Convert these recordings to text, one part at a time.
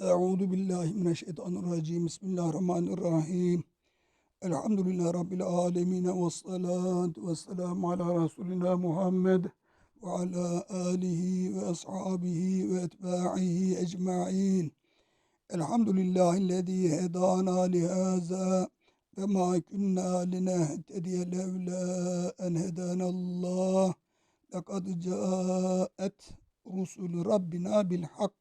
Euzu billahi mineşşeytanirracim. Bismillahirrahmanirrahim. Elhamdülillahi Rabbil alemin. Ve salatu ve selamu ala Resulina Muhammed ve ala alihi ve ashabihi ve etba'ihi ecma'in. Elhamdülillahillezî hedâna lihaza ve ma kunna linehtediye levla en hedanallah. Lekad câet rusul Rabbina bil hak.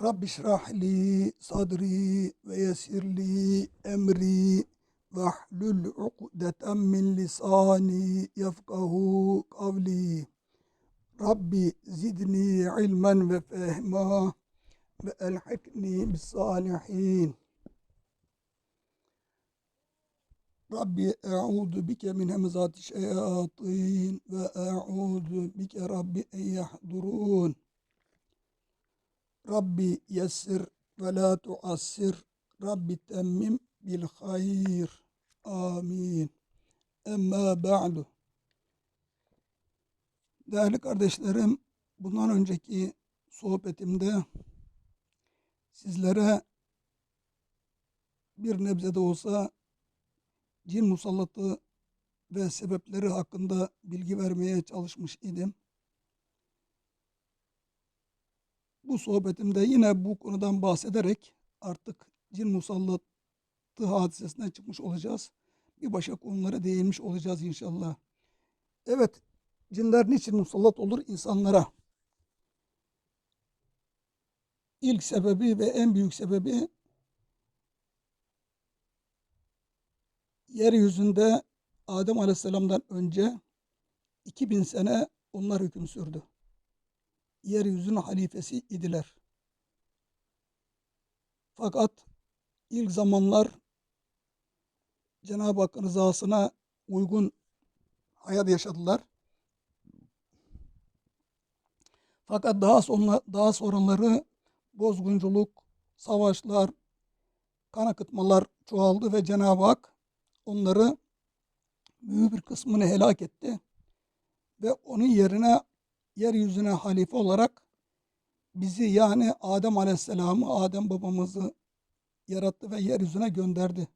رب اشرح لي صدري ويسر لي أمري واحلل عقدة من لساني يفقه قولي. ربي زدني علما وفهما وألحقني بالصالحين. ربي أعوذ بك من همزات الشياطين وأعوذ بك ربي أن يحضرون. Rabbi yessir ve la tuassir. Rabbi temmim bil hayr. Amin. Emma ba'du. Değerli kardeşlerim, bundan önceki sohbetimde sizlere bir nebze de olsa cin musallatı ve sebepleri hakkında bilgi vermeye çalışmış idim. Bu sohbetimde yine bu konudan bahsederek artık cin musallatı hadisesinden çıkmış olacağız. Bir başka konulara değinmiş olacağız inşallah. Evet, cinler niçin musallat olur insanlara? İlk sebebi ve en büyük sebebi yeryüzünde Adem Aleyhisselam'dan önce 2000 sene onlar hüküm sürdü. Yeryüzünün halifesi idiler. Fakat ilk zamanlar Cenab-ı Hakk'ın rızasına uygun hayat yaşadılar. Fakat daha sonra daha sonraları bozgunculuk, savaşlar, kan akıtmalar çoğaldı ve Cenab-ı Hak onları büyük bir kısmını helak etti. Ve onun yerine yeryüzüne halife olarak bizi yani Adem Aleyhisselam'ı, Adem babamızı yarattı ve yeryüzüne gönderdi.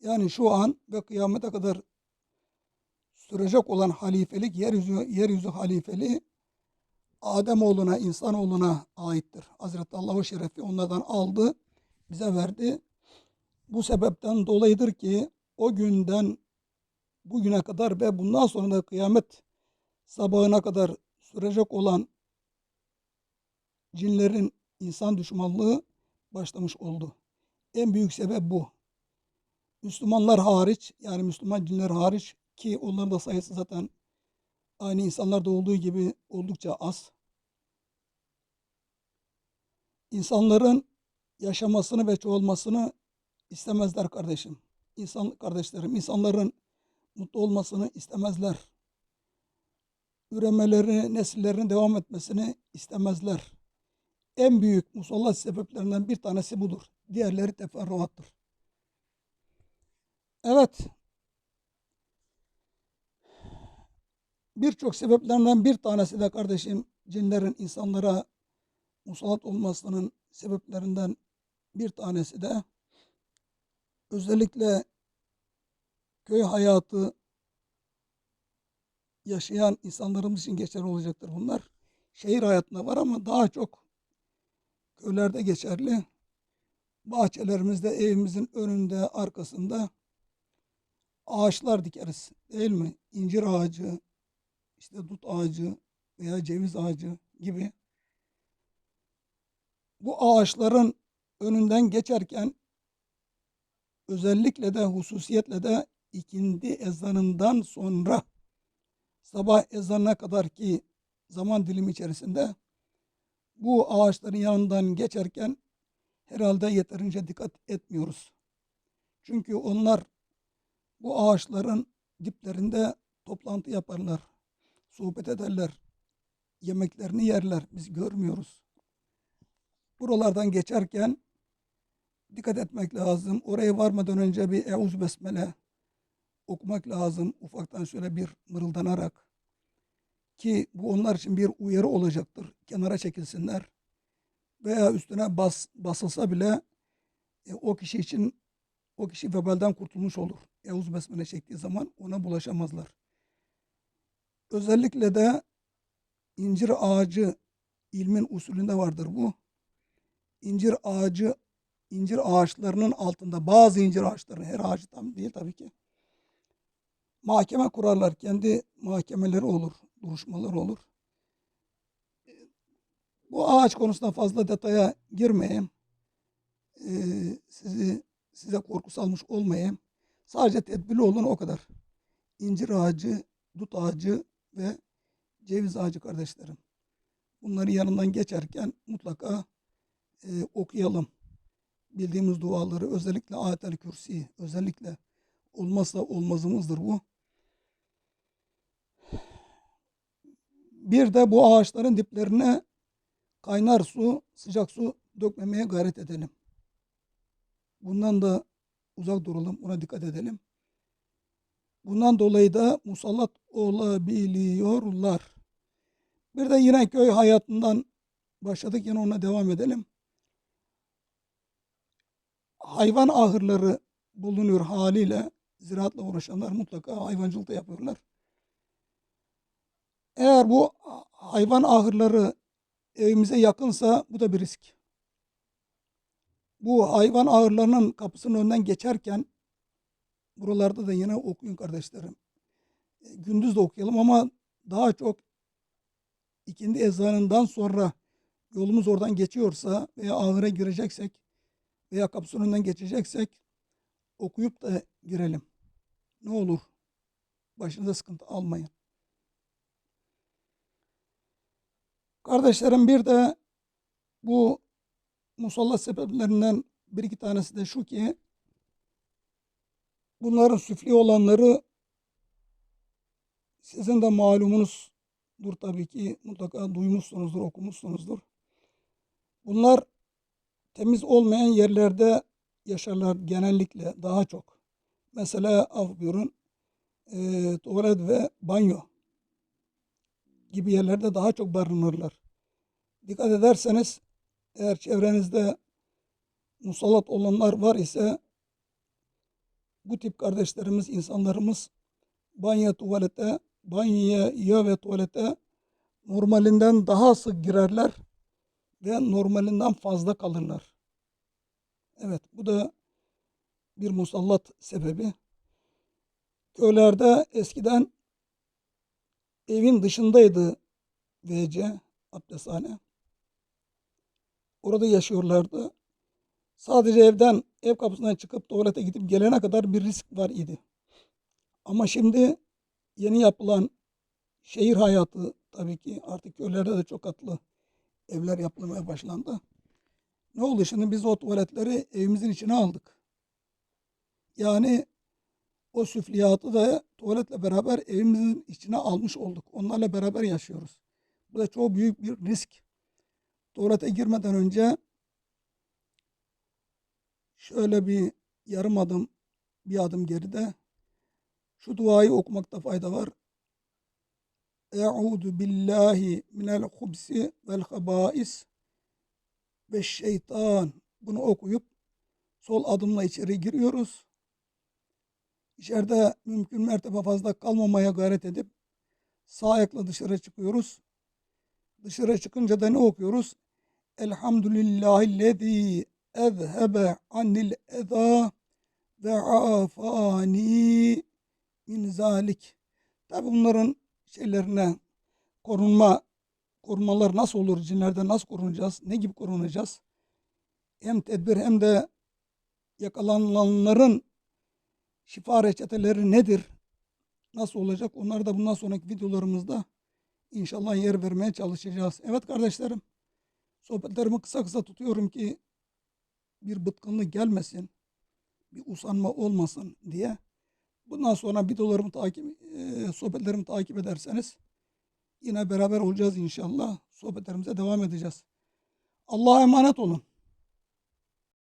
Yani şu an ve kıyamete kadar sürecek olan halifelik, yeryüzü, yeryüzü halifeliği Adem oğluna, insanoğluna aittir. Hazreti Allahu Şerefi onlardan aldı, bize verdi. Bu sebepten dolayıdır ki o günden bugüne kadar ve bundan sonra da kıyamet sabahına kadar sürecek olan cinlerin insan düşmanlığı başlamış oldu. En büyük sebep bu. Müslümanlar hariç yani Müslüman cinler hariç ki onların da sayısı zaten aynı insanlarda olduğu gibi oldukça az. İnsanların yaşamasını ve çoğalmasını istemezler kardeşim. İnsan kardeşlerim, insanların mutlu olmasını istemezler. Üremeleri, nesillerin devam etmesini istemezler. En büyük musallat sebeplerinden bir tanesi budur. Diğerleri teferruattır. Evet. Birçok sebeplerinden bir tanesi de kardeşim cinlerin insanlara musallat olmasının sebeplerinden bir tanesi de özellikle köy hayatı yaşayan insanlarımız için geçerli olacaktır bunlar. Şehir hayatında var ama daha çok köylerde geçerli. Bahçelerimizde, evimizin önünde, arkasında ağaçlar dikeriz değil mi? İncir ağacı, işte dut ağacı veya ceviz ağacı gibi. Bu ağaçların önünden geçerken özellikle de hususiyetle de ikindi ezanından sonra sabah ezanına kadar ki zaman dilimi içerisinde bu ağaçların yanından geçerken herhalde yeterince dikkat etmiyoruz. Çünkü onlar bu ağaçların diplerinde toplantı yaparlar, sohbet ederler, yemeklerini yerler. Biz görmüyoruz. Buralardan geçerken dikkat etmek lazım. Oraya varmadan önce bir Euz Besmele okumak lazım. Ufaktan şöyle bir mırıldanarak ki bu onlar için bir uyarı olacaktır. Kenara çekilsinler. veya üstüne bas, basılsa bile e, o kişi için o kişi vebalden kurtulmuş olur. Eûzü Besmele çektiği zaman ona bulaşamazlar. Özellikle de incir ağacı ilmin usulünde vardır bu. İncir ağacı incir ağaçlarının altında bazı incir ağaçları her ağacı tam değil tabii ki. Mahkeme kurarlar. Kendi mahkemeleri olur, duruşmaları olur. Bu ağaç konusunda fazla detaya girmeyeyim. Ee, sizi size korku salmış olmayayım. Sadece tedbirli olun o kadar. İncir ağacı, dut ağacı ve ceviz ağacı kardeşlerim. Bunları yanından geçerken mutlaka e, okuyalım. Bildiğimiz duaları özellikle ayetel kürsi özellikle olmazsa olmazımızdır bu. Bir de bu ağaçların diplerine kaynar su, sıcak su dökmemeye gayret edelim. Bundan da uzak duralım, buna dikkat edelim. Bundan dolayı da musallat olabiliyorlar. Bir de yine köy hayatından başladık, yine ona devam edelim. Hayvan ahırları bulunuyor haliyle ziraatla uğraşanlar mutlaka hayvancılık da yapıyorlar. Eğer bu hayvan ahırları evimize yakınsa bu da bir risk. Bu hayvan ahırlarının kapısının önünden geçerken buralarda da yine okuyun kardeşlerim. E, Gündüz de okuyalım ama daha çok ikindi ezanından sonra yolumuz oradan geçiyorsa veya ahıra gireceksek veya kapısının önünden geçeceksek okuyup da girelim. Ne olur başınıza sıkıntı almayın. Kardeşlerim bir de bu musallat sebeplerinden bir iki tanesi de şu ki bunların süfli olanları sizin de malumunuzdur tabii ki mutlaka duymuşsunuzdur, okumuşsunuzdur. Bunlar temiz olmayan yerlerde yaşarlar genellikle daha çok. Mesela af buyurun e, tuvalet ve banyo gibi yerlerde daha çok barınırlar. Dikkat ederseniz eğer çevrenizde musallat olanlar var ise bu tip kardeşlerimiz, insanlarımız banyo, tuvalete, banyoya ve tuvalete normalinden daha sık girerler ve normalinden fazla kalırlar. Evet, bu da bir musallat sebebi. Köylerde eskiden evin dışındaydı WC, abdesthane. Orada yaşıyorlardı. Sadece evden, ev kapısından çıkıp tuvalete gidip gelene kadar bir risk var idi. Ama şimdi yeni yapılan şehir hayatı tabii ki artık köylerde de çok katlı evler yapılmaya başlandı. Ne oldu şimdi biz o tuvaletleri evimizin içine aldık. Yani o süfliyatı da tuvaletle beraber evimizin içine almış olduk. Onlarla beraber yaşıyoruz. Bu da çok büyük bir risk. Tuvalete girmeden önce şöyle bir yarım adım, bir adım geride şu duayı okumakta fayda var. Eûzu billahi minel hubsi vel habais ve şeytan. Bunu okuyup sol adımla içeri giriyoruz. İçeride mümkün mertebe fazla kalmamaya gayret edip sağ ayakla dışarı çıkıyoruz. Dışarı çıkınca da ne okuyoruz? Elhamdülillahillezî ezhebe annil eza ve afani min zalik. Tabi bunların şeylerine korunma korumalar nasıl olur? Cinlerden nasıl korunacağız? Ne gibi korunacağız? Hem tedbir hem de yakalananların şifa reçeteleri nedir? Nasıl olacak? Onları da bundan sonraki videolarımızda inşallah yer vermeye çalışacağız. Evet kardeşlerim, sohbetlerimi kısa kısa tutuyorum ki bir bıtkınlık gelmesin, bir usanma olmasın diye. Bundan sonra videolarımı takip, e, sohbetlerimi takip ederseniz yine beraber olacağız inşallah. Sohbetlerimize devam edeceğiz. Allah'a emanet olun.